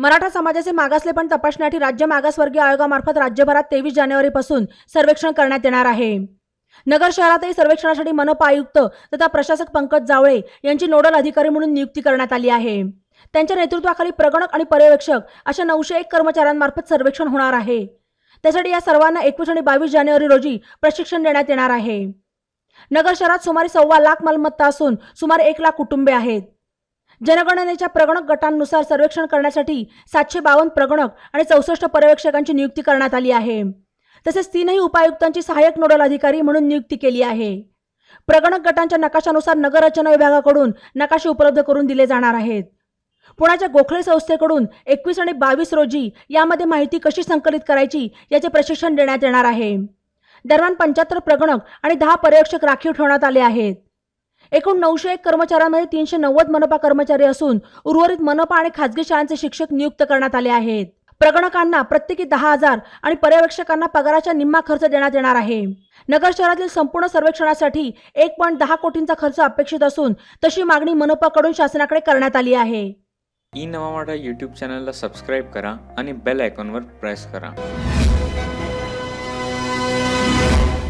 मराठा समाजाचे मागासले पण तपासण्यासाठी राज्य मागासवर्गीय आयोगामार्फत राज्यभरात तेवीस जानेवारीपासून सर्वेक्षण करण्यात येणार आहे. नगर शहरातही सर्वेक्षणासाठी मनपा आयुक्त तथा प्रशासक पंकज जावळे यांची नोडल अधिकारी म्हणून नियुक्ती करण्यात आली आहे. त्यांच्या नेतृत्वाखाली प्रगणक आणि पर्यवेक्षक अशा नऊशे एक कर्मचाऱ्यांमार्फत सर्वेक्षण होणार आहे. त्यासाठी या सर्वांना एकवीस आणि बावीस जानेवारी रोजी प्रशिक्षण देण्यात येणार आहे. नगर शहरात सुमारे सव्वा लाख मालमत्ता असून सुमारे एक लाख कुटुंबे आहेत. जनगणनेच्या प्रगणक गटांनुसार सर्वेक्षण करण्यासाठी सातशे बावन्न प्रगणक आणि चौसष्ट पर्यवेक्षकांची नियुक्ती करण्यात आली आहे. तसेच तीनही उपायुक्तांची सहाय्यक नोडल अधिकारी म्हणून नियुक्ती केली आहे. प्रगणक गटांच्या नकाशानुसार नगररचना विभागाकडून नकाशे उपलब्ध करून दिले जाणार आहेत. पुण्याच्या गोखले संस्थेकडून एकवीस आणि बावीस रोजी यामध्ये माहिती कशी संकलित करायची याचे प्रशिक्षण देण्यात येणार आहे. दरम्यान पंच्याहत्तर प्रगणक आणि दहा पर्यवेक्षक राखीव ठेवण्यात आले आहेत. एकूण नऊशे एक कर्मचाऱ्यांमध्ये तीनशे नव्वद मनपा कर्मचारी असून उर्वरित मनपा आणि खासगी शाळांचे शिक्षक नियुक्त करण्यात आले आहेत. प्रगणकांना प्रत्येकी दहा हजार आणि पर्यवेक्षकांना पगाराच्या निम्मा खर्च देण्यात येणार आहे. नगर शहरातील संपूर्ण सर्वेक्षणासाठी एक पॉईंट दहा कोटींचा खर्च अपेक्षित असून तशी मागणी मनपाकडून शासनाकडे करण्यात आली आहे. ई नवा यूट्यूब चॅनलला सबस्क्राईब करा आणि बेल आयकॉनवर प्रेस करा.